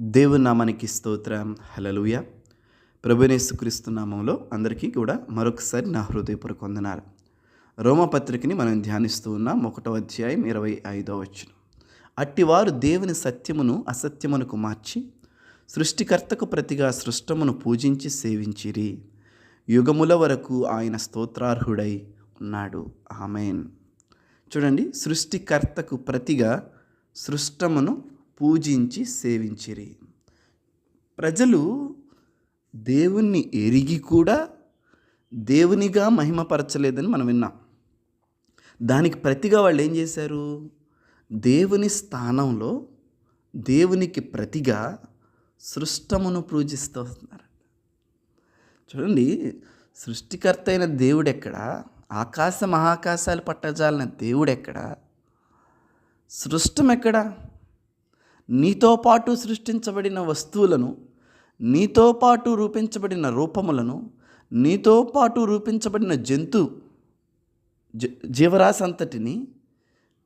దేవుని నామానికి స్తోత్రం. హలలుయ ప్రభునేసుక్రీస్తు నామంలో అందరికీ కూడా మరొకసారి నా హృదయపూర్వక వందనాలు. రోమపత్రికని మనం ధ్యానిస్తూ ఉన్నాం. ఒకటో అధ్యాయం ఇరవై ఐదో వచ్చిన అట్టివారు దేవుని సత్యమును అసత్యమునకు మార్చి సృష్టికర్తకు ప్రతిగా సృష్టమును పూజించి సేవించిరి. యుగముల వరకు ఆయన స్తోత్రార్హుడై ఉన్నాడు. ఆమెన్. చూడండి సృష్టికర్తకు ప్రతిగా సృష్టమును పూజించి సేవించిరి. ప్రజలు దేవుణ్ణి ఎరిగి కూడా దేవునిగా మహిమపరచలేదని మనం విన్నాం. దానికి ప్రతిగా వాళ్ళు ఏం చేశారు? దేవుని స్థానంలో దేవునికి ప్రతిగా సృష్టమును పూజిస్తూ వస్తున్నారు. చూడండి సృష్టికర్త అయిన దేవుడు ఎక్కడ? ఆకాశ మహాకాశాలు పట్టజాలిన దేవుడు ఎక్కడ? సృష్టం ఎక్కడ? నీతో పాటు సృష్టించబడిన వస్తువులను నీతో పాటు రూపించబడిన రూపములను నీతో పాటు రూపించబడిన జంతు జ జీవరాశి అంతటిని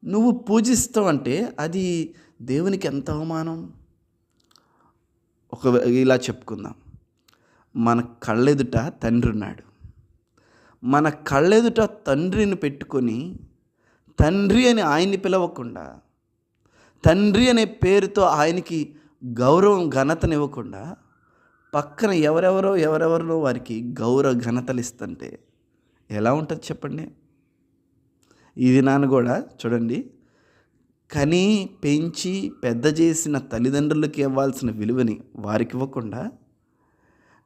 నువ్వు పూజిస్తావంటే అది దేవునికి ఎంత అవమానం? ఒక ఇలా చెప్పుకుందాం. మన కళ్ళెదుట తండ్రి ఉన్నాడు మన కళ్ళెదుట తండ్రిని పెట్టుకొని తండ్రి అని ఆయన్ని పిలవకుండా తండ్రి అనే పేరుతో ఆయనకి గౌరవం ఘనతనివ్వకుండా పక్కన ఎవరెవరో ఎవరెవరో వారికి గౌరవ ఘనతలు ఇస్తుంటే ఎలా ఉంటుంది చెప్పండి? ఇది నాన్న కూడా చూడండి. కని పెంచి పెద్ద చేసిన తల్లిదండ్రులకి ఇవ్వాల్సిన విలువని వారికి ఇవ్వకుండా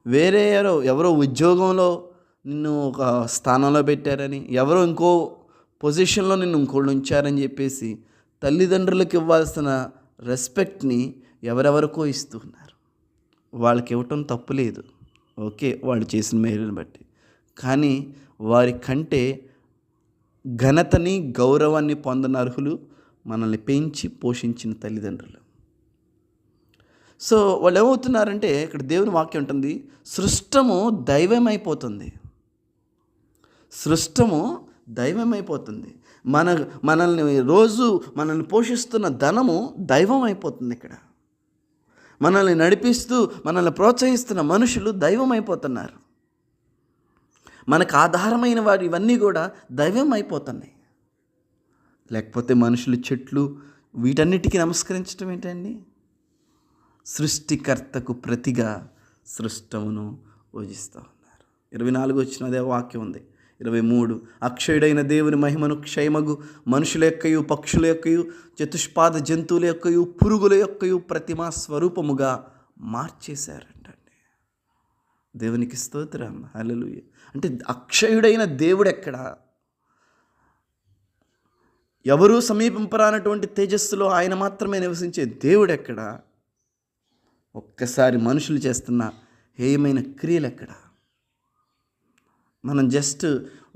వేరే ఎవరో ఎవరో ఉద్యోగంలో నిన్ను ఒక స్థానంలో పెట్టారని ఎవరో ఇంకో పొజిషన్లో నిన్ను ఇంకోళ్ళు ఉంచారని చెప్పేసి తల్లిదండ్రులకు ఇవ్వాల్సిన రెస్పెక్ట్ని ఎవరెవరికో ఇస్తున్నారు వాళ్ళకి ఇవ్వటం తప్పు లేదు. ఓకే వాళ్ళు చేసిన మేలుని బట్టి. కానీ వారి కంటే ఘనతని గౌరవాన్ని పొందని అర్హులు మనల్ని పెంచి పోషించిన తల్లిదండ్రులు. సో వాళ్ళు ఏమవుతున్నారంటే ఇక్కడ దేవుని వాక్యం ఉంటుంది సృష్టము దైవమైపోతుంది. సృష్టము దైవమైపోతుంది. మన మనల్ని రోజు మనల్ని పోషిస్తున్న ధనము దైవం అయిపోతుంది ఇక్కడ. మనల్ని నడిపిస్తూ మనల్ని ప్రోత్సహిస్తున్న మనుషులు దైవం అయిపోతున్నారు. మనకు ఆధారమైన వారు ఇవన్నీ కూడా దైవం అయిపోతున్నాయి. లేకపోతే మనుషులు చెట్లు వీటన్నిటికీ నమస్కరించడం ఏంటండి? సృష్టికర్తకు ప్రతిగా సృష్టమును పూజిస్తూ ఉన్నారు. ఇరవై నాలుగు వచ్చిన అదే వాక్యం ఉంది. ఇరవై మూడు. అక్షయుడైన దేవుని మహిమను క్షయమగు మనుషుల యొక్కయు పక్షుల యొక్కయు చతుష్పాద జంతువుల యొక్కయు పురుగుల యొక్కయు ప్రతిమా స్వరూపముగా మార్చేశారంటండి. దేవునికి స్తోత్రం. హల్లెలూయ. అంటే అక్షయుడైన దేవుడు ఎక్కడ ఎవరూ సమీపింపరానటువంటి తేజస్సులో ఆయన మాత్రమే నివసించే దేవుడు ఎక్కడ ఒక్కసారి మనుషులు చేస్తున్న హేయమైన క్రియలు ఎక్కడ మనం జస్ట్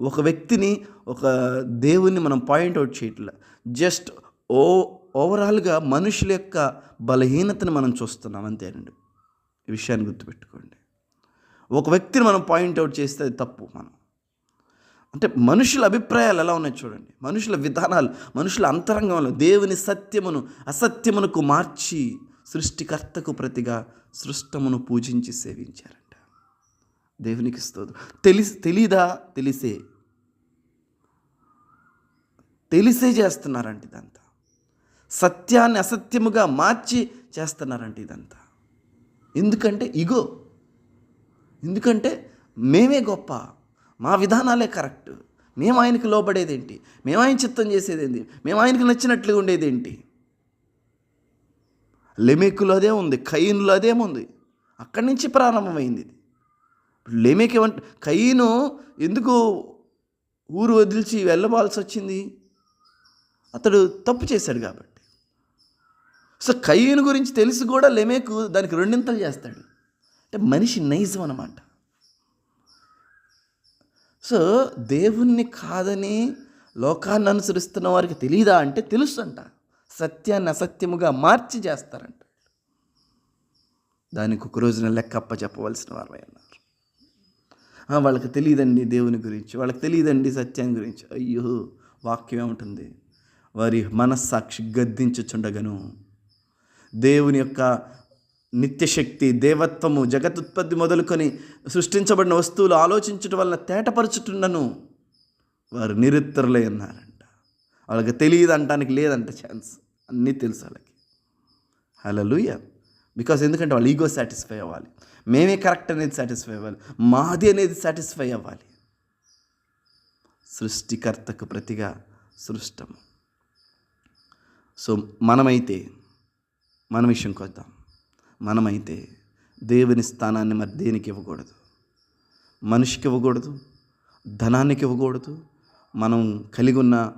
ఒక వ్యక్తిని ఒక దేవుణ్ణి మనం పాయింట్అవుట్ చేయట్లే. జస్ట్ ఓ ఓవరాల్గా మనుషుల యొక్క బలహీనతను మనం చూస్తున్నాం. అంతేనండి ఈ విషయాన్ని గుర్తుపెట్టుకోండి. ఒక వ్యక్తిని మనం పాయింట్అవుట్ చేస్తే అది తప్పు మనం. అంటే మనుషుల అభిప్రాయాలు ఎలా ఉన్నాయి చూడండి. మనుషుల విధానాలు మనుషుల అంతరంగంలో దేవుని సత్యమును అసత్యమునకు మార్చి సృష్టికర్తకు ప్రతిగా సృష్టమును పూజించి సేవించారు. దేవునికి స్తోత్రం. తెలిసి తెలీదా? తెలిసే. తెలిసే చేస్తున్నారంట ఇదంతా. సత్యాన్ని అసత్యముగా మార్చి చేస్తున్నారంట ఇదంతా. ఎందుకంటే ఇగో ఎందుకంటే మేమే గొప్ప మా విధానాలే కరెక్ట్. మేము ఆయనకి లోబడేదేంటి? మేము ఆయన చిత్తం చేసేదేంటి? మేము ఆయనకి నచ్చినట్లుగా ఉండేదేంటి? లెమెక్కులో అదే ఉంది ఖయిన్లో అదే ఉంది. అక్కడి నుంచి ప్రారంభమైంది ఇది. లెమెక్ ఏమంట కయ్యను ఎందుకు ఊరు వదిలిచి వెళ్ళవలసి వచ్చింది అతడు తప్పు చేశాడు కాబట్టి. సో కయ్యను గురించి తెలిసి కూడా లెమేకు దానికి రెండింతలు చేస్తాడు. అంటే మనిషి నైజం అనమాట సో దేవుణ్ణి కాదని లోకాన్ని అనుసరిస్తున్న వారికి తెలియదా అంటే తెలుసంట. సత్యాన్ని అసత్యముగా మార్చి చేస్తారంట. దానికి ఒక రోజున లెక్కప్ప చెప్పవలసిన వారు అయినా వాళ్ళకి తెలియదండి దేవుని గురించి వాళ్ళకి తెలియదండి సత్యాన్ని గురించి. అయ్యో వాక్యం ఏముంటుంది వారి మనస్సాక్షి గద్దించుచుండగను. దేవుని యొక్క నిత్యశక్తి దేవత్వము జగతుత్పత్తి మొదలుకొని సృష్టించబడిన వస్తువులు ఆలోచించటం వలన తేటపరచుతుండను వారు నిరుత్తరులే ఉన్నారంట. వాళ్ళకి తెలియదు అంటానికి లేదంట ఛాన్స్. అన్నీ తెలుసు వాళ్ళకి. హలలుయ బికాస్ ఎందుకంటే వాళ్ళు ఈగో సాటిస్ఫై అవ్వాలి. మేమే కరెక్ట్ అనేది సాటిస్ఫై అవ్వాలి. మాది అనేది సాటిస్ఫై అవ్వాలి. సృష్టికర్తకు ప్రతిగా సృష్టం సో మనమైతే మన విషయంకి వద్దాం మనమైతే దేవుని స్థానాన్ని మరి దేనికి ఇవ్వకూడదు? మనిషికి ఇవ్వకూడదు? ధనానికి ఇవ్వకూడదు? మనం కలిగి ఉన్న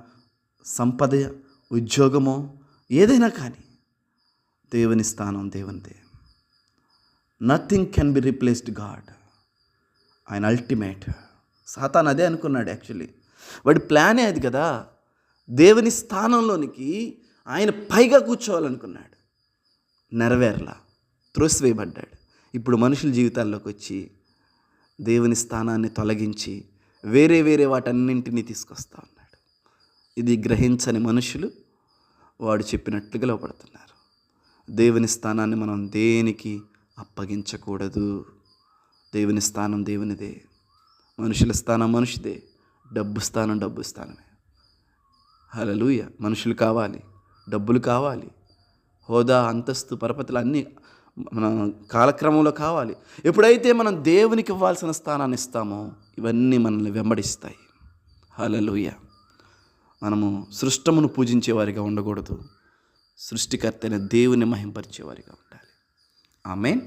సంపద ఉద్యోగమో ఏదైనా కానీ దేవుని స్థానం దేవునిదే. Nothing can be replaced God ఆయన అల్టిమేట్ సాతాన్ అదే అనుకున్నాడు యాక్చువల్లీ వాడి ప్లానే అది కదా? దేవుని స్థానంలోనికి ఆయన పైగా కూర్చోవాలనుకున్నాడు. నెరవేరలా. త్రోసివేయబడ్డాడు. ఇప్పుడు మనుషుల జీవితాల్లోకి వచ్చి దేవుని స్థానాన్ని తొలగించి వేరే వేరే వాటన్నింటినీ తీసుకొస్తా ఉన్నాడు. ఇది గ్రహించని మనుషులు వాడు చెప్పినట్లుగా లోపడుతున్నారు. దేవుని స్థానాన్ని మనం దేనికి అప్పగించకూడదు. దేవుని స్థానం దేవునిదే. మనుషుల స్థానం మనిషిదే. డబ్బు స్థానం డబ్బు స్థానమే. హలలుయ మనుషులు కావాలి. డబ్బులు కావాలి. హోదా అంతస్తు పరపతులు అన్నీ మన కాలక్రమంలో కావాలి. ఎప్పుడైతే మనం దేవునికి ఇవ్వాల్సిన స్థానాన్ని ఇస్తామో ఇవన్నీ మనల్ని వెంబడిస్తాయి. హలలుయ మనము సృష్టమును పూజించేవారిగా ఉండకూడదు. సృష్టికర్త అయిన దేవుని మహింపరిచేవారిగా ఉండాలి. ఆమెన్.